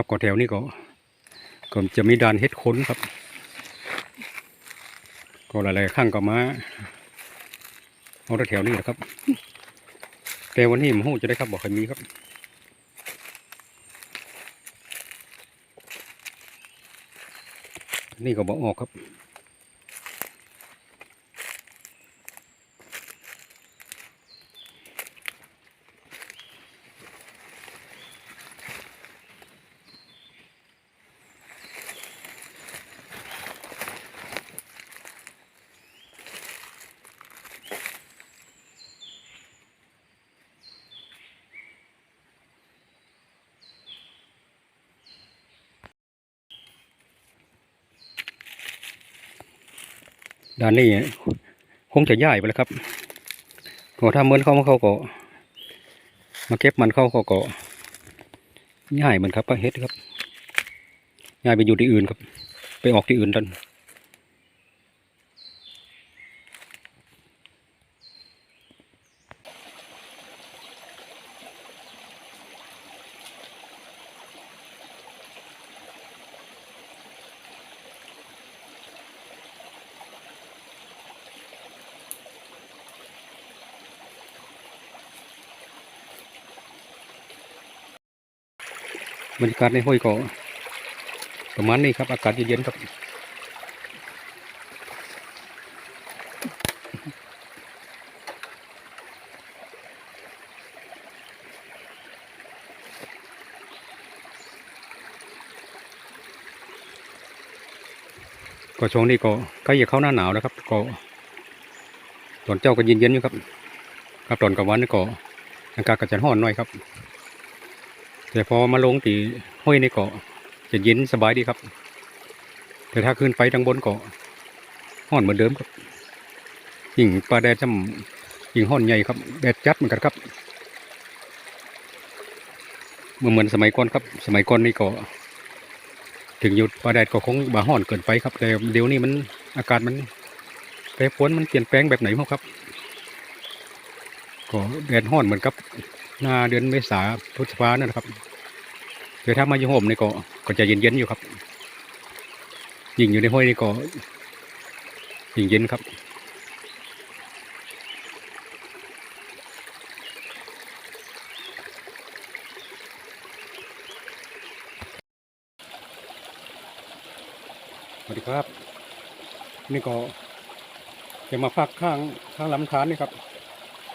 ครับก็แถวนี้ก็ก็จะมีด่านเฮ็ดค้นครับ ก็หลายๆข้างก็มาเอาแถวนี้แหละครับ แต่วันนี้มหูจะได้ครับบอกใครมีครับนี่ก็บอกออกครับ ด้านนี้คงจะย่ายไปแล้วครับก็ถ้าเหมือนเขามาเขาก็มาเก็บมันเข้าเขาก็ย่ายมันครับก็เฮ็ดครับย่ายไปอยู่ที่อื่นครับ ไปออกที่อื่นดัน บรรยากาศในห้วยก็ประมาณนี้ครับ อากาศเย็นๆครับก็ช่วงนี้ก็ใกล้จะเข้าหน้าหนาวแล้วครับ ก็ตอนเจ้าก็เย็นๆอยู่ครับ ครับตอนกลางวันนี่ก็อากาศก็จะร้อนหน่อยครับ แต่พอมาลงตีห้วยในี่ก็จะเย็นสบายดีครับ แต่ถ้าขึ้นไปทางบนเก็ห้อนเหมือนเดิมครับยิ่งปลาแดดจำยิ่งห้อนใหญ่ครับแดดจัดเหมือนกันครับเมื่อเหมือนสมัยก่อนครับ สมัยก่อนนี่ก็ ถึงหยุดปลาแดดก็คงบ่าห้อนเกินไปครับ แต่เดี๋ยวนี้มันอากาศมันแปรปรวนมันเปลี่ยนแปลงแบบไหนมั้งครับ ก็แดดห้อนเหมือนกับ หน้าเดือนเมษาพฤษภาเนั่ยนะครับ แต่ถ้ามาอยู่ห่มนี่ก็ก็จะเย็นๆอยู่ครับ ยิ่งอยู่ในห้วยนี่ก็ยิ่งเย็นครับสวัสดีครับ นี่ก็จะมาพักข้างข้างลำธารนี่ครับ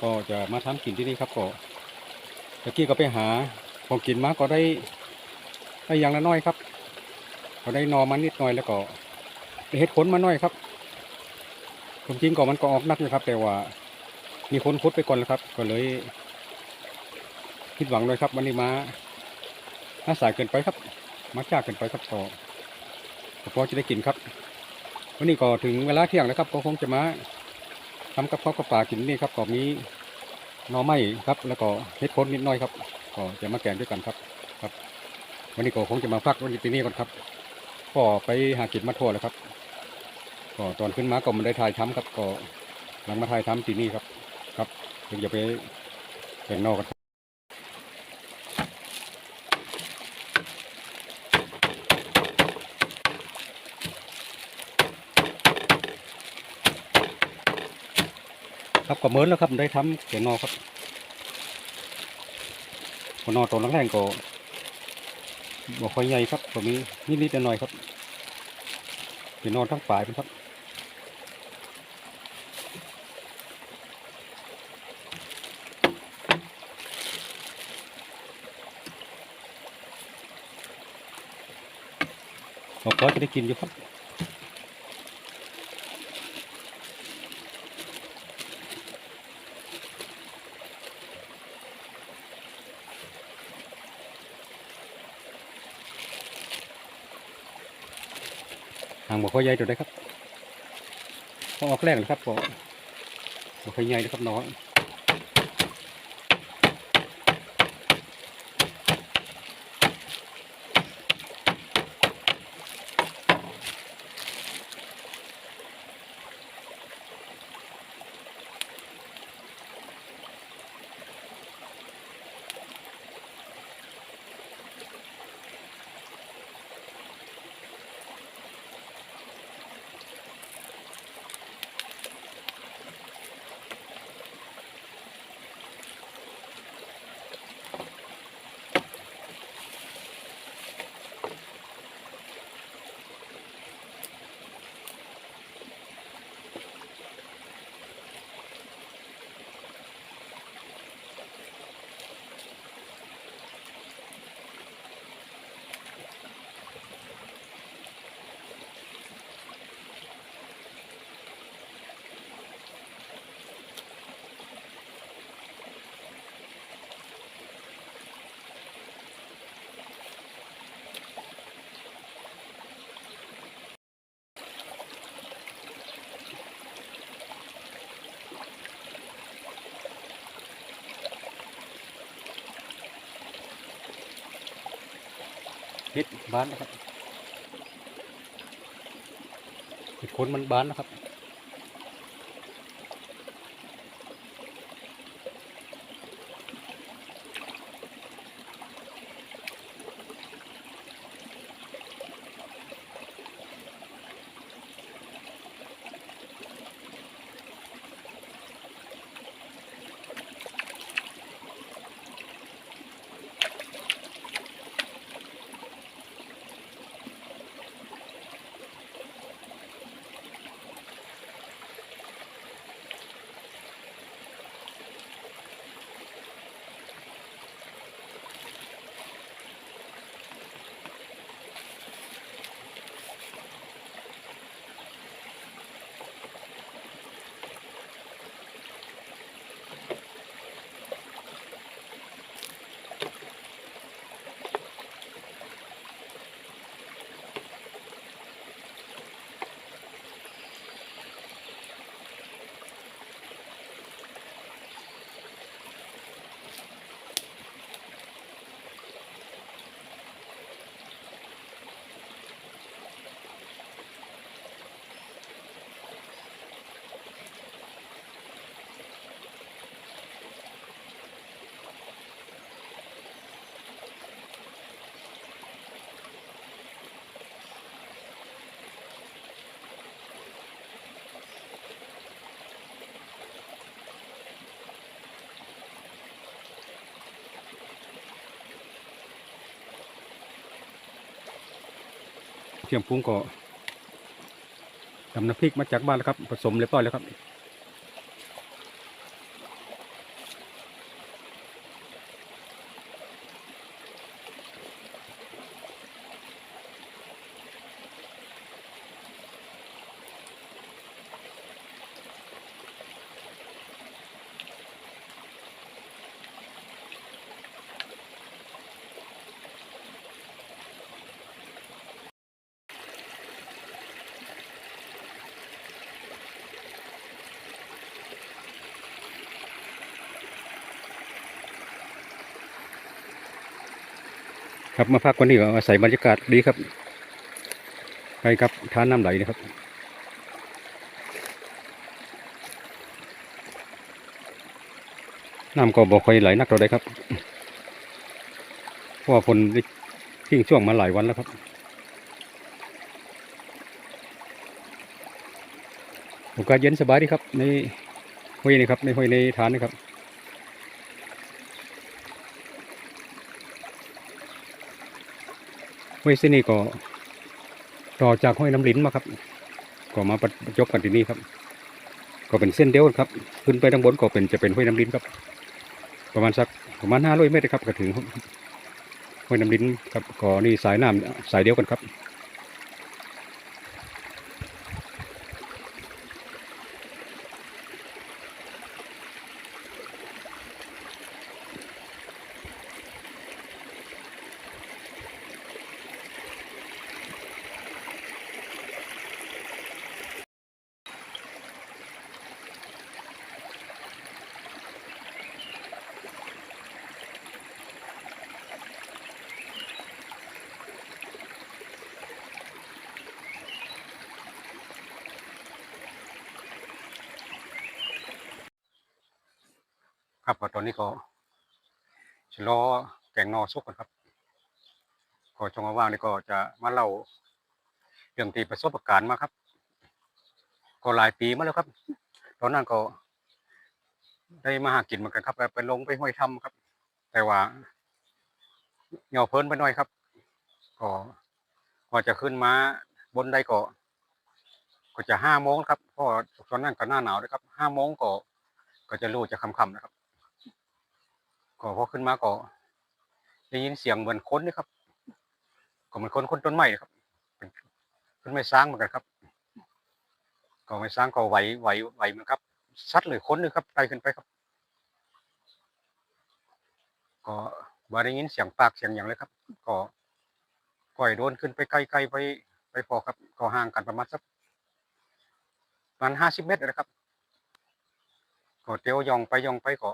ก็จะมาทำกินที่นี่ครับก็ตะกี้ก็ไปหาของกินมาก็ได้ ได้อย่างละน้อยครับก็ได้นอมานิดหน่อยแล้วก็ได้เห็ดขนมาน้อยครับความจริงก็มันก็ออกนักนะครับ แต่ว่า มีคนคุดไปก่อนแล้วครับ ก็เลยคิดหวังเลยครับ วันนี้มาน่าสายเกินไปครับมาจ้าเกินไปครับก็ก็พอจะได้กินครับ วันนี้ก็ถึงเวลาเที่ยงแล้วครับก็คงจะมาทำกับข้าวกับปลากินนี่ครับก็มีหน่อไม้ครับ แล้วก็เห็ดโคนนิดหน่อยครับ ก็จะมาแกงด้วยกันครับครับ วันนี้ก็คงจะมาพักวันนี้ที่นี่ก่อนครับก็ไปหากินมาทั่วแล้วครับก็ตอนขึ้นมาก็ไมันได้ถ่ายทำครับก็หลังมาถ่ายทำที่นี่ครับ ครับถึงจะไปแข่งนอกกันครับครับก็เมือนแล้วครับได้ทำแข่งนอกครับคนนอกตัวแรงๆก็ บอกค่อยใหญ่ครับตัวนี้นิดๆหน่อยๆครับเป็นนอนทั้งป่ายเป็นครับก็พอจะได้กินอยู่ครับางบ่ค่อยใหญ่จุดได้ครับพอออกแรงนะครับก็บ่ค่อยใหญ่นะครับน้อง นิดบ้านนะครับเห็ดคนมันบ้านนะครับ เทียมปรุงก็ทำน้ำพริกมาจากบ้านแล้วครับ ผสมเรียบร้อยแล้วครับ ครับมาพักวันนี้อาศัยบรรยากาศดีครับใกล้กับท่าน้ำไหลนะครับน้ำก็บอกค่อยไหลนักเราได้ครับเพราะว่าฝนทิ้งช่วงมาหลายวันแล้วครับอากาศเย็นสบายดีครับในห้วยนี่ครับในห้วยในฐานนี่ครับ ห้วยเส้นนี้ก็ต่อจากห้วยน้ำลิ้นมาครับ ก็มาประจบกันที่นี่ครับ ก็เป็นเส้นเดียวครับ ขึ้นไปด้านบนก็เป็นจะเป็นห้วยน้ำลิ้นครับ ประมาณสักประมาณห้าร้อยเมตรครับก็ถึงห้วยน้ำลิ้นครับก็นี่สายน้ำสายเดียวกันครับ ครับก็ตอนนี้ก็ชะลอแกงนอซุกกันครับ ก็จงว่างนี่ก็จะมาเล่าเรื่องที่ประสบการณ์มาครับ ก็หลายปีมาแล้วครับ ตอนนั้นก็ ได้มาหากินเหมือนกันครับไปลงไปห้วยถ้ำครับ แต่ว่าเหงาเพลินไปหน่อยครับ ก็กว่าจะขึ้นมาบนได้ก็ก็จะห้าโมงครับเพราะตอนนั้นก็หน้าหนาวนะครับห้าโมงก็ก็จะรู้จะค่ำๆนะครับ ก็พอขึ้นมาก็ได้ยินเสียงเหมือนคนนะครับ ก็เหมือนคนคนต้นไม้นะครับเป็นต้นไม้สร้างเหมือนกันครับ ก็ไม่สร้างก็ไหวไหวไหวเหมือนครับซัดเลยคนนึงครับไต่ขึ้นไปครับ ก็บ่ได้ยินเสียงปากเสียงอย่างเลยครับ ก็ก่อยโดนขึ้นไปไกลๆไปไปพอครับ ก็ห่างกันประมาณสักประมาณห้าสิบเมตรนะครับก็เตียวยองไปยองไปก็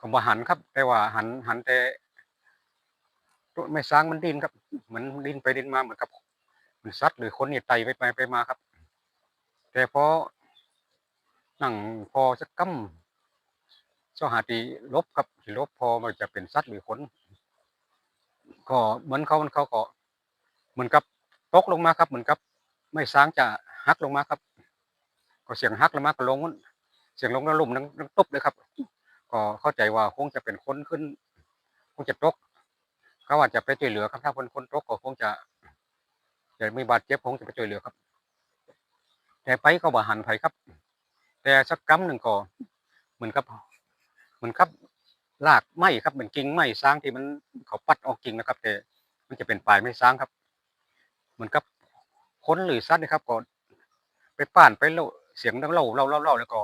ก็บ่หันครับ แต่ว่าหันหันแต่ตไม่สร้างมันดินครับเหมือนดินไปดินมาเหมือนกับ มันสัตว์หรือคนเนี่ยไตไปไปไปมาครับ แต่พอนั่งพอสักกำสหาตีลบครับสิลบพอมันจะเป็นสัตว์หรือคนก็เหมือนเขามันเขาก็เหมือนกับตกลงมาครับ เหมือนกับ ไม่สร้างจะหักลงมาครับ ก็เสียงหักลงมาก็ลง เสียงลงแล้วลุ่มนังนังตบเลยครับ ก็เข้าใจว่าคงจะเป็นคนขึ้น คงจะตกเขาอาจจะไปช่วยเหลือครับถ้าคนคนตกก็คงจะจะมีบาดเจ็บคงจะไปช่วยเหลือครับ แต่ไปก็บ่หันไผครับ แต่สักกำหนึ่งก็เหมือนกับ เหมือนกับลากไม้ครับเหมือนกิ่งไม้สร้างที่มันเขาปัดออกกิ่งนะครับ แต่มันจะเป็นปลายไม้สร้างครับ เหมือนกับคนหรือสัตว์นะครับก็ไปป่านไปเล่าเสียงดังเล่าเล่าเล่าเล่าแล้วก็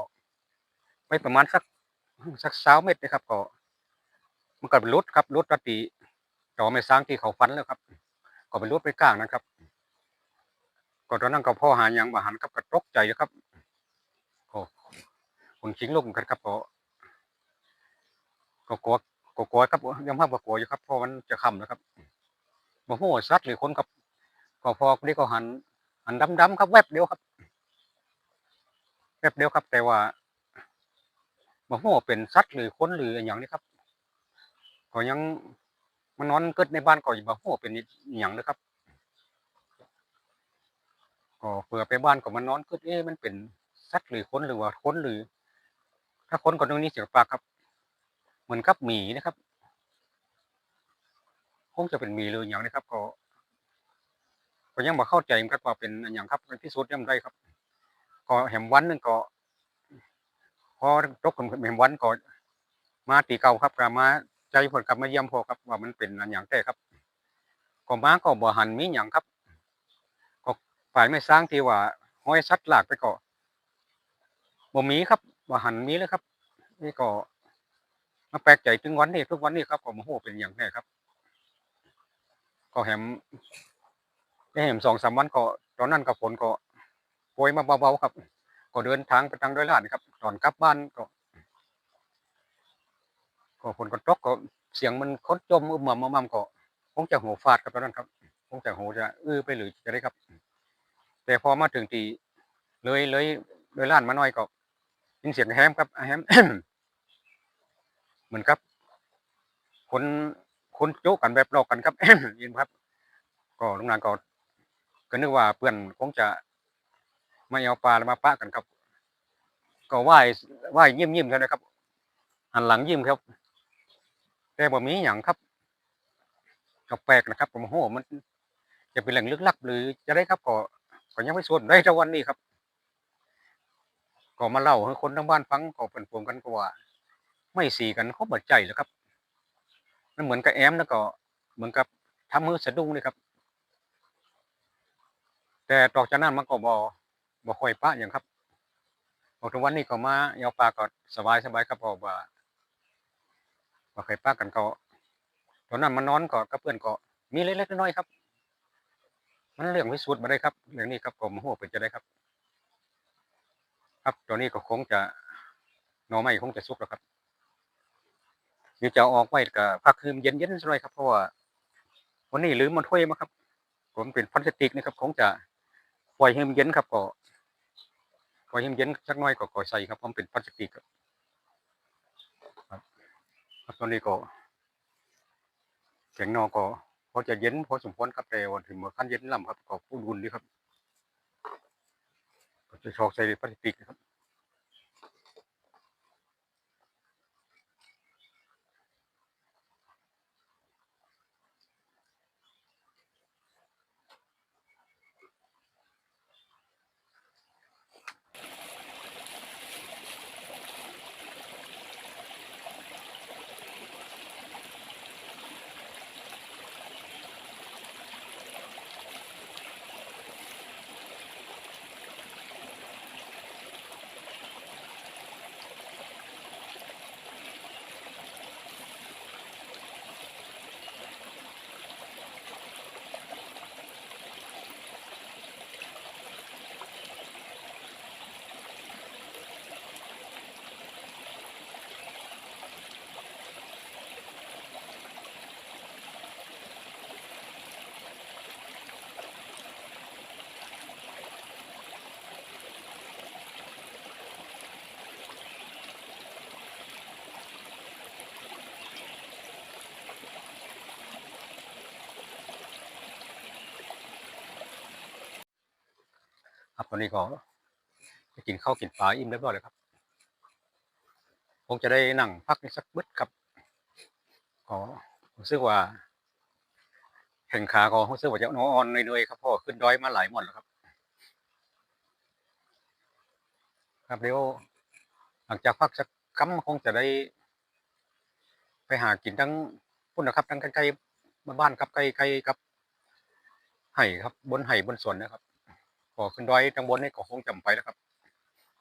ไปประมาณสัก สักสาวเมตรนะครับ ก็ มันก็เป็นรถครับรถตัดตีจอไม่สร้างที่เขาฟันแล้วครับ ก็เป็นรถไปกลางนะครับ ก็ตอนนั้นก็พ่อหายังมาหันกับกระตกใจนะครับก็คนชิงลงกันครับก็ก็กลัวก็กลัวครับยังภาพก็กลัวอยู่ครับเพราะมันจะค่ำนะครับบ่ฮู้ว่าสัตว์หรือคนครับก็พอคนนี้ก็หันหันดำๆครับแวบเดียวครับแวบเดียวครับ แต่ว่า บ่ฮู้ว่าเป็นสัตว์หรือคนหรืออย่างนี้ครับก็ยังมันนอนเกิดในบ้านก็บ่ฮู้ว่าเป็นอย่างนะครับก็เผื่อไปบ้านก็มันนอนเกิดเอ๊ะมันเป็นสัตว์หรือคนหรือว่าคนหรือ ถ้าคนก็ตรงนี้เสียงปลาครับ เหมือนกับหมีนะครับคงจะเป็นหมีเลยอย่างนี้ครับ ก็ก็ยังบ่เข้าใจมือนกันว่าเป็นอย่างครับเป็นที่สุดยังได้ครับ ก็แหมวันนึงก็ พอตกคนแหมวันก็มาตีเก่าครับก็มาใจผลกลับมาเยี่ยมพอครับ ว่ามันเป็นอย่างแต่ครับก็มาก็บ่หันมีหยังครับก็ฝ่ายไม่สร้างที่ว่าห้อยสัตว์หลากไปก็บ่มีครับบ่หันมีเลยครับ นี่ก็มาแปลกใจถึงวันนี้ทุกวันนี้ครับก็บ่ฮู้เป็นหยังแน่ครับ ก็แหมได้แหมสองสามวันก็ตอนนั้นก็ฝนก็โปรยมาเบาๆครับ ก็เดินทางไปทางดอยลาดครับ ตอนกลับบ้านก็ ก็ฝนก็ตกก็เสียงมันคดจมอึมมมั่มก็คงจะหูฟาดครับตอนนั้นครับคงจะหูจะอื้อไปหรือจะได้ครับ แต่พอมาถึงตีเลยเลยเลยล้านมาหน่อยก็ยินเสียงแฮมครับแฮมเหมือนครับ คนคนโจกันแบบหลอกกันครับยินครับ ก็ลุงนานก็ก็นึกว่าเพื่อนคงจะ ไม่เอาปลามาปะกันครับ ก็ไหว้ไหว้ยิ้มยิ้มๆกันนะครับ หันหลังยิ้มครับ แต่บ่มีอย่างครับก็แปลกนะครับ ผมโหมัน จะเป็นแหล่งลึกลับหรือจะได้ครับก็ก็ยังไม่ส่วนได้แต่วันนี้ครับก็มาเล่าให้คนทั้งบ้านฟังก็เป็นพวงกันก็ว่า ไม่สีกันเขาบัดใจแล้วครับมันเหมือนกับแอมแล้วก็ เหมือนกับทำมือสะดุ้งเลยครับ แต่ตอกจากนั้นมันก็บ่ บ่ค่อยปะอย่างครับพอกทุกวันนี้ก็มาเอาปลาก็สบายสบายครับเพราะว่าบ่เคยปะกันก็ตอนนั้นมันนอนก็กับเพื่อนก็มีเล็กๆน้อยๆครับ มันเรื่องพิสูจน์มาได้ครับเรื่องนี้ครับผมหัวเป็นจะได้ครับ ครับตอนนี้ก็คงจะนอไม้คงจะสุกแล้วครับเดี๋ยวจะอออกไว้กับพักคืนเย็นๆสักหน่อยครับเพราะว่าวันนี้ลืมมันถ้วยมาครับ ผมเป็นพลาสติกนะครับ คงจะปล่อยให้มันเย็นครับก็ พอยห้มันเย็นสักน้อยก็ก็ใส่ครับผมเป็นพลาสติกครับครับตอนนี้ก็แข็งนอก็พอจะเย็นพอสมควรครับแต่วันถึงเมื่อขั้นเย็นล่ำครับก็อุ่นๆดีครับก็จะชอกใส่พลาสติกครับ อนนี้ก็กินข้าวกินปลาอิ่มเรียบร้อยเลยครับคงจะได้นั่งพักสักบึดครับก็รู้สึกว่าแข่งขาก็รู้สึกว่าจะนอนเหนื่อยๆครับเพราะว่าขึ้นดอยมาหลายหมดแล้วครับ ครับเดี๋ยวหลังจากพักสักคำคงจะได้ ไปหากินทั้งพุ่นนะครับ ทั้งใกล้ๆบ้านครับใกล้ๆกับไห่ครับ บนไห่บนสวนนะครับ พอขึ้นดอยทางบนนี่ก็คงจำไปแล้วครับ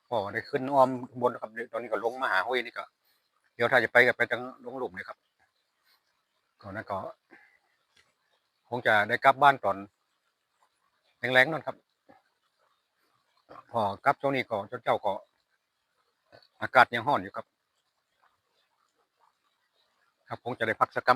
พอได้ขึ้นอ้อมบนนะครับเดี๋ยวตอนนี้ก็ลงมาหาห้วยนี่ก็ เดี๋ยวถ้าจะไปก็ไปทางลงหลุมนี่ครับก่อนนั้นก็คงจะได้กลับบ้านตอนแรงๆนั่นครับ พอกลับช่วงนี้ก็เจ้าเจ้าก็อากาศยังร้อนอยู่ครับ ครับคงจะได้พักสักกั